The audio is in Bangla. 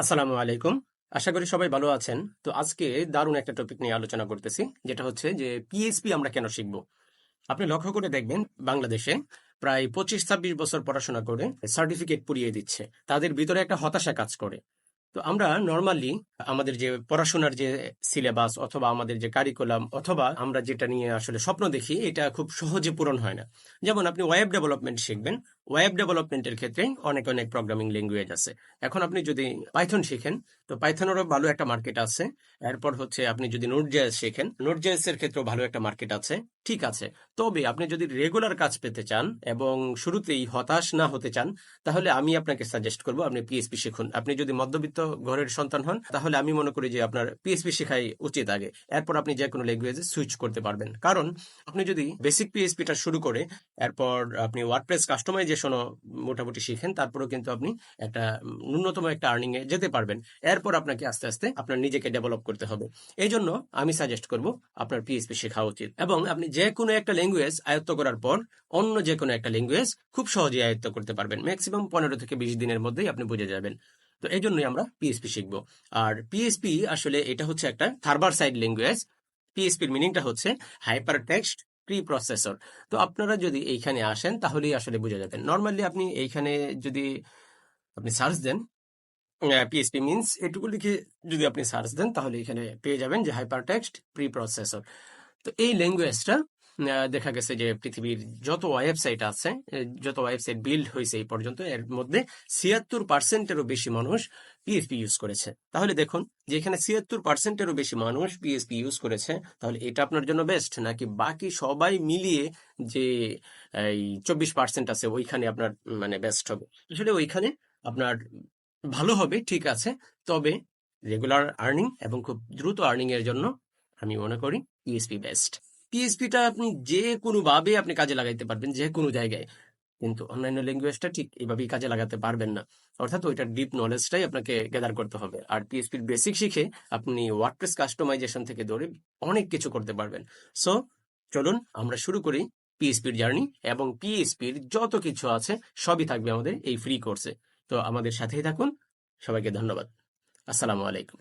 আসসালামু আলাইকুম। আশা করি সবাই ভালো আছেন। তো আজকে দারুণ একটা টপিক নিয়ে আলোচনা করতেছি, যেটা হচ্ছে যে পিএইচপি আমরা কেন শিখব? আপনি লক্ষ্য করে দেখবেন বাংলাদেশে প্রায় পঁচিশ ছাব্বিশ বছর পড়াশোনা করে সার্টিফিকেট পুড়িয়ে দিচ্ছে। তাদের ভিতরে একটা হতাশা কাজ করে। তো আমরা নর্মালি আমাদের যে পড়াশোনার যে সিলেবাস অথবা আমাদের যে কারিকুলাম অথবা আমরা যেটা নিয়ে আসলে স্বপ্ন দেখি, এটা খুব সহজে পূরণ হয় না। যেমন আপনি ওয়েব ডেভেলপমেন্ট শিখবেন ওয়েব ডেভেলপমেন্টের ক্ষেত্রে অনেক অনেক প্রোগ্রামিং ল্যাঙ্গুয়েজ আছে। এখন আপনি যদি পাইথন শিখেন, তো পাইথনেরও ভালো একটা মার্কেট আছে। এরপর হচ্ছে আপনি যদি নোট জেএস শেখেন নোট জেএস এর ক্ষেত্রেও ভালো একটা মার্কেট আছে। ঠিক আছে। তবে আপনি যদি রেগুলার কাজ পেতে চান এবং শুরুতেই হতাশ না হতে চান, তাহলে আমি আপনাকে সাজেস্ট করব আপনি পিএসপি শিখুন। আপনি যদি মধ্যবিত্ত ঘরের সন্তান হন, তাহলে আমি মনে করি যে আপনার পিএসপি শেখাই উচিত আগে। এরপর আপনি যে কোনো ল্যাঙ্গুয়েজে সুইচ করতে পারবেন। কারণ আপনি যদি বেসিক পিএসপিটা শুরু করে, এরপর আপনি ওয়ার্ডপ্রেস কাস্টমাইজেশনও মোটামুটি শিখেন, তারপরেও কিন্তু আপনি একটা ন্যূনতম একটা আর্নিং এ যেতে পারবেন। এরপর আপনাকে আস্তে আস্তে আপনার নিজেকে ডেভেলপ করতে হবে। এই জন্য আমি সাজেস্ট করব আপনার পিএসপি শেখা উচিত এবং আপনি যে কোনো একটা ল্যাঙ্গুয়েজ আয়ত্ত করার পর অন্য যে কোনো একটা ল্যাঙ্গুয়েজ খুব সহজেই আয়ত্ত করতে পারবেন। ম্যাক্সিমাম পনেরো থেকে বিশ দিনের মধ্যেই আপনি বুঝে যাবেন। তো এই জন্যই আমরা পিএসপি শিখব। আর পিএসপি আসলে এটা হচ্ছে একটা থার্বার সাইড ল্যাঙ্গুয়েজ পিএসপির মিনিংটা হচ্ছে হাইপার টেক্সট প্রি প্রসেসর তো আপনারা যদি এইখানে আসেন, তাহলেই আসলে বোঝা যাবেন নর্মালি আপনি এইখানে যদি আপনি সার্চ দেন পিএসপি মিনস এটুকু লিখে যদি আপনি সার্চ দেন, তাহলে এখানে পেয়ে যাবেন যে হাইপার টেক্সট প্রি প্রসেসর তো এই ল্যাঙ্গুয়েজটা দেখা গেছে যে পৃথিবীর যত ওয়েবসাইট আছে যত ওয়েবসাইট বিল্ড হয়েছে এই পর্যন্ত, এর মধ্যে ছিয়াত্তর পার্সেন্টেরও বেশি মানুষ পিএসপি ইউজ করেছে। তাহলে দেখুন, যে এখানে ছিয়াত্তর পার্সেন্টেরও বেশি মানুষ পিএসপি ইউজ করেছে, তাহলে এটা আপনার জন্য বেস্ট নাকি বাকি সবাই মিলিয়ে যে, এই চব্বিশ পার্সেন্ট আছে, ওইখানে আপনার মানে বেস্ট হবে? আসলে ওইখানে আপনার ভালো হবে, ঠিক আছে, তবে রেগুলার আর্নিং এবং খুব দ্রুত আর্নিং এর জন্য আমি মনে করি পিএসপি বেস্ট পিএসপিটা আপনি যে কোনো ভাবে আপনি কাজে লাগাইতে পারবেন, যে কোনো জায়গায়। কিন্তু অন্যান্য ল্যাঙ্গুয়েজটা ঠিক এইভাবেই কাজে লাগাতে পারবেন না। অর্থাৎ ওইটার ডিপ নলেজটাই আপনাকে গ্যাদার করতে হবে। আর পিএসপির বেসিক শিখে আপনি ওয়ার্ডপ্রেস কাস্টমাইজেশন থেকে ধরে অনেক কিছু করতে পারবেন। সো চলুন আমরা শুরু করি পিএসপির জার্নি এবং পিএসপির যত কিছু আছে সবই থাকবে আমাদের এই ফ্রি কোর্সে তো আমাদের সাথেই থাকুন। সবাইকে ধন্যবাদ। আসসালামু আলাইকুম।